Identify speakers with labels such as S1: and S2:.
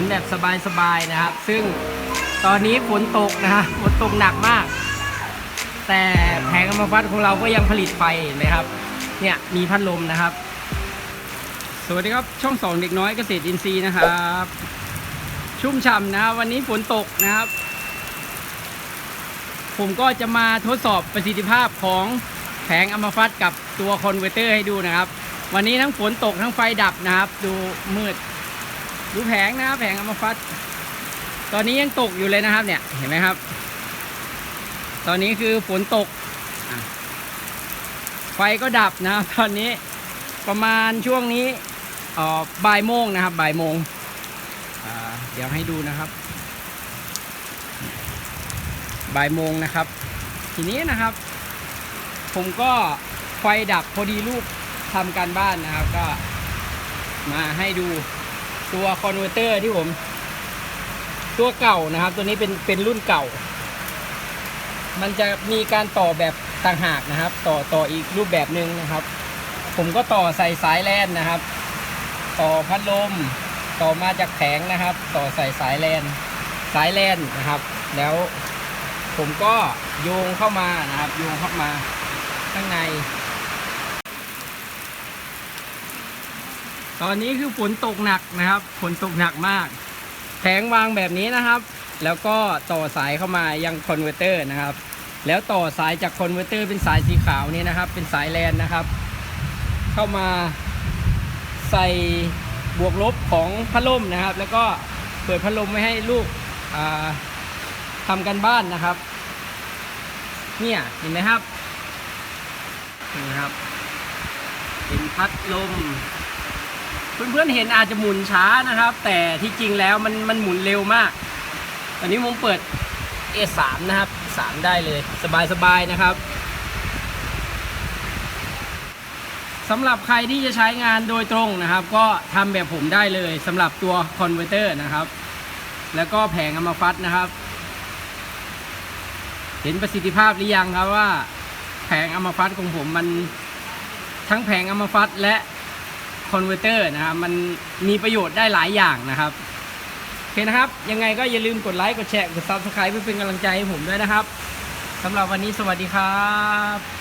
S1: นแบบสบายๆนะครับ ซึ่งตอนนี้ฝนตกนะฮะฝนตกหนักมาก แต่แผงอัมพัดของเราก็ยังผลิตไฟเห็นไหมครับ เนี่ยมีพัดลมนะครับ สวัสดีครับช่องสองเด็กน้อยเกษตรอินทรีย์นะครับ ชุ่มฉ่ำนะวันนี้ฝนตกนะครับ ผมก็จะมาทดสอบประสิทธิภาพของแผงอัมพัดกับตัวคอนเวอร์เตอร์ให้ดูนะครับ วันนี้ทั้งฝนตกทั้งไฟดับนะครับ ดูมืด ดูแผงนะครับแผงอัมพัดตอนนี้ยังตกอยู่เลยนะครับ เนี่ยเห็นไหมครับ ตอนนี้คือฝนตก ไฟก็ดับนะครับตอนนี้ประมาณช่วงนี้บ่ายโมงนะครับบ่ายโมงเดี๋ยวให้ดูนะครับบ่ายโมงนะครับ ทีนี้นะครับ ผมก็ไฟดับพอดีลูกทำการบ้านนะครับ ก็มาให้ดู ตัวคอนเวอร์เตอร์ที่ผม ตัวเก่านะครับ ตัวนี้เป็นเป็นรุ่นเก่า มันจะมีการต่อแบบต่างหากนะครับ ต่อต่ออีกรูปแบบหนึ่งนะครับ ผมก็ต่อใส่สายแลนนะครับ ต่อพัดลม ต่อมาจากแผงนะครับ ต่อใส่สายแลนสายแลนนะครับ แล้วผมก็โยงเข้ามานะครับ โยงเข้ามาข้างใน ตอนนี้คือฝนตกหนักนะครับฝนตกหนักมาก แผงวางแบบนี้นะครับ แล้วก็ต่อสายเข้ามายังคอนเวอร์เตอร์นะครับ แล้วต่อสายจากคอนเวอร์เตอร์เป็นสายสีขาวนี่นะครับ เป็นสายแลนนะครับ เข้ามาใส่บวกลบของพัดลมนะครับ แล้วก็เปิดพัดลมไว้ให้ลูกทำกันบ้านนะครับ เนี่ยเห็นไหมครับนี่นะครับ เป็นพัดลม เพื่อนๆเห็นอาจจะหมุนช้านะครับ แต่ที่จริงแล้วมันมันหมุนเร็วมาก ตอนนี้ผมเปิด A3 นะครับ 3 ได้เลยสบายๆนะครับสำหรับใครที่จะใช้งานโดยตรงนะครับ ก็ทำแบบผมได้เลยสำหรับตัวคอนเวอร์เตอร์นะครับ แล้วก็แผงอัมาฟัตนะครับ เห็นประสิทธิภาพหรือยังครับว่า แผงอัมาฟัตของผมมันทั้งแผงอัมาฟัตและ คอนเวอร์เตอร์นะครับมันมีประโยชน์ได้หลายอย่างนะครับโอเคนะครับ ยังไงก็อย่าลืมกดไลค์กดแชร์กดซับสไครป์เพื่อเป็นกำลังใจให้ผมด้วยนะครับสำหรับวันนี้สวัสดีครับ